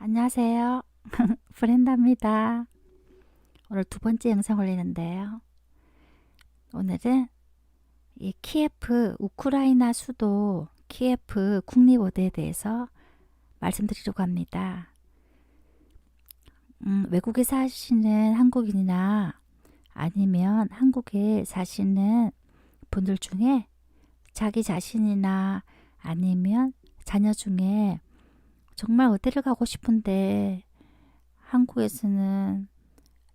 안녕하세요. 브렌다입니다. 오늘 두 번째 영상 올리는데요. 오늘은 이 키예프 우크라이나 수도 키예프 국립어대에 대해서 말씀드리려고 합니다. 음, 외국에 사시는 한국인이나 아니면 한국에 사시는 분들 중에 자기 자신이나 아니면 자녀 중에 정말 어디를 가고 싶은데 한국에서는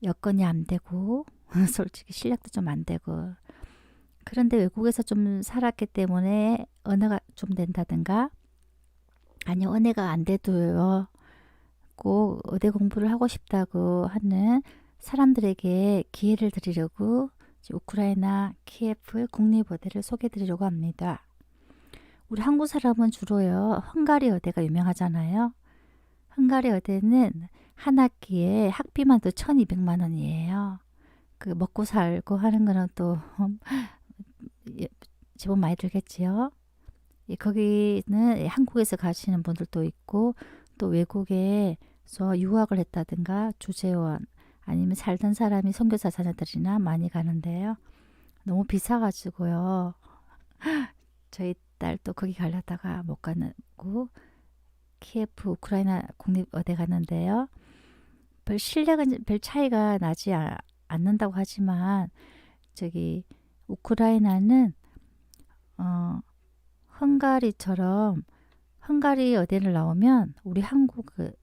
여건이 안 되고 솔직히 실력도 좀 안 되고 그런데 외국에서 좀 살았기 때문에 언어가 좀 된다든가 아니 언어가 안 돼도요 꼭 의대 공부를 하고 싶다고 하는 사람들에게 기회를 드리려고 우크라이나 키예프 국립의대를 소개해 드리려고 합니다. 우리 한국 사람은 주로요 헝가리 의대가 유명하잖아요. 헝가리 의대는 한 학기에 학비만 또 1200만 원이에요. 그 먹고 살고 하는 거는 또 예, 제법 많이 들겠지요. 예, 거기는 한국에서 가시는 분들도 있고 또 외국에서 유학을 했다든가 주재원 아니면 살던 사람이 선교사 자녀들이나 많이 가는데요. 너무 비싸가지고요. 저희 딸도 거기 가려다가 못 가고 키예프 우크라이나 국립어대 갔는데요. 별 실력은 별 차이가 나지 아- 않는다고 하지만 저기 우크라이나는 어 헝가리처럼 헝가리 어디를 나오면 우리 한국 그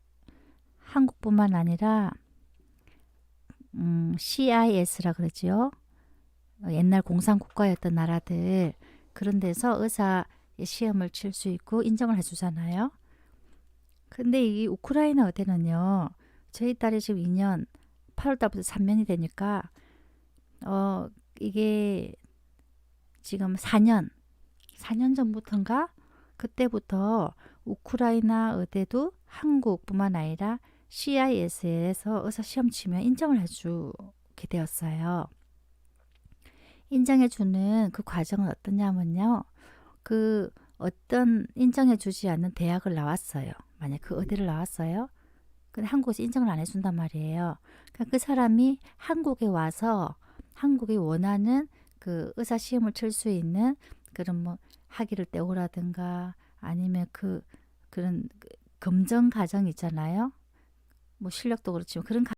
한국뿐만 아니라 음, CIS라 그러지요. 어, 옛날 공산국가였던 나라들 그런 데서 의사 시험을 칠 수 있고 인정을 해주잖아요. 근데 이 우크라이나 어대는요. 저희 딸이 지금 2년 8월달부터 3년이 되니까 어 이게 지금 4년 4년 전부터인가 그때부터 우크라이나 의대도 한국뿐만 아니라 CIS에서 의사 시험 치면 인정을 해주게 되었어요. 인정해주는 그 과정은 어떠냐면요. 그 어떤 인정해주지 않는 대학을 나왔어요. 만약 그 의대를 나왔어요. 근데 한국에서 인정을 안 해준단 말이에요. 그러니까 그 사람이 한국에 와서 한국이 원하는 그 의사 시험을 칠 수 있는 그런 뭐 학위를 떼오라든가 아니면 그 그런 그 검정 과정 있잖아요. 뭐 실력도 그렇지만 그런